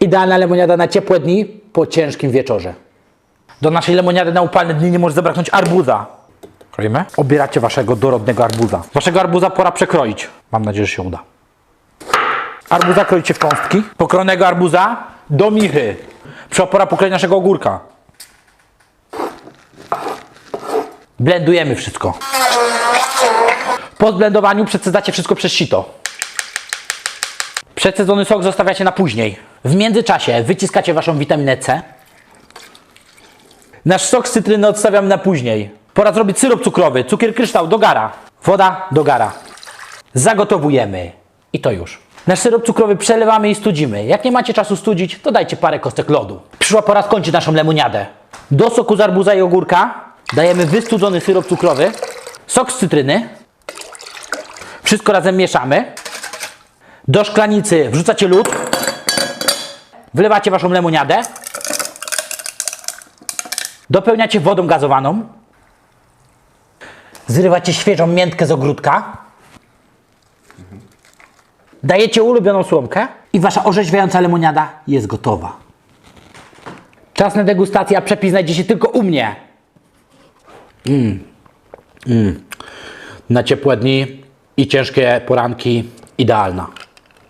Idealna lemoniada na ciepłe dni po ciężkim wieczorze. Do naszej lemoniady na upalne dni nie może zabraknąć arbuza. Kroimy? Obieracie waszego dorodnego arbuza. Waszego arbuza pora przekroić. Mam nadzieję, że się uda. Arbuza kroicie w cząstki. Pokrojonego arbuza do michy. Przyszła pora pokroić naszego ogórka. Blendujemy wszystko. Po zblendowaniu przecedzacie wszystko przez sito. Przecedzony sok zostawiacie na później. W międzyczasie wyciskacie waszą witaminę C. Nasz sok z cytryny odstawiamy na później. Pora zrobić syrop cukrowy, cukier kryształ do gara. Woda do gara. Zagotowujemy. I to już. Nasz syrop cukrowy przelewamy i studzimy. Jak nie macie czasu studzić, to dajcie parę kostek lodu. Przyszła pora skończyć naszą lemoniadę. Do soku z arbuza i ogórka dajemy wystudzony syrop cukrowy, sok z cytryny. Wszystko razem mieszamy. Do szklanicy wrzucacie lód. Wlewacie waszą lemoniadę. Dopełniacie wodą gazowaną. Zrywacie świeżą miętkę z ogródka. Dajecie ulubioną słomkę i wasza orzeźwiająca lemoniada jest gotowa. Czas na degustację, a przepis znajdzie się tylko u mnie. Mm. Mm. Na ciepłe dni i ciężkie poranki idealna.